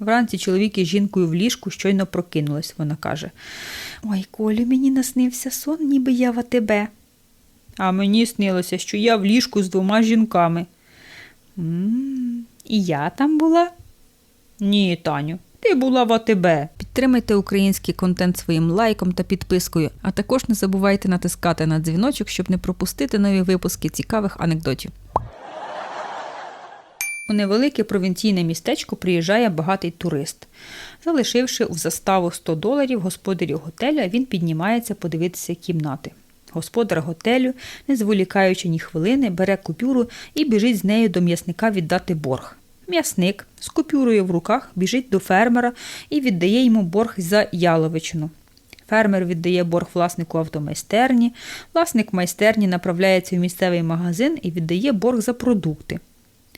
Вранці чоловік із жінкою в ліжку щойно прокинулась. Вона каже: Ой, Колю, мені наснився сон, ніби я в АТБ. А мені снилося, що я в ліжку з двома жінками. м і я там була? Ні, Таню, ти була в АТБ. Підтримайте український контент своїм лайком та підпискою, а також не забувайте натискати на дзвіночок, щоб не пропустити нові випуски цікавих анекдотів. У невелике провінційне містечко приїжджає багатий турист. Залишивши в заставу 100 доларів господарів готеля, він піднімається подивитися кімнати. Господар готелю, не зволікаючи ні хвилини, бере купюру і біжить з нею до м'ясника віддати борг. М'ясник з купюрою в руках біжить до фермера і віддає йому борг за яловичину. Фермер віддає борг власнику автомайстерні. Власник майстерні направляється в місцевий магазин і віддає борг за продукти.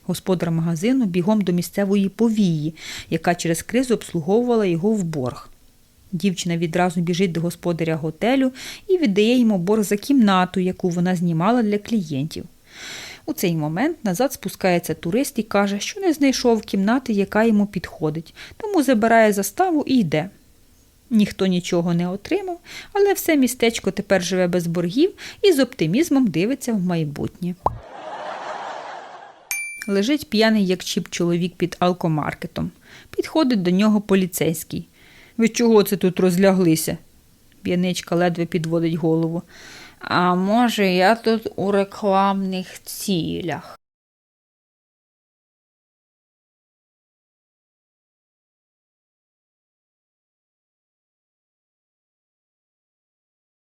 Господар магазину бігом до місцевої повії, яка через кризу обслуговувала його в борг. Дівчина відразу біжить до господаря готелю і віддає йому борг за кімнату, яку вона знімала для клієнтів. У цей момент назад спускається турист і каже, що не знайшов кімнати, яка йому підходить, тому забирає заставу і йде. Ніхто нічого не отримав, але все містечко тепер живе без боргів і з оптимізмом дивиться в майбутнє. Лежить п'яний як чіп чоловік під алкомаркетом. Підходить до нього поліцейський. Ви чого це тут розляглися? П'яничка ледве підводить голову. А може, я тут у рекламних цілях.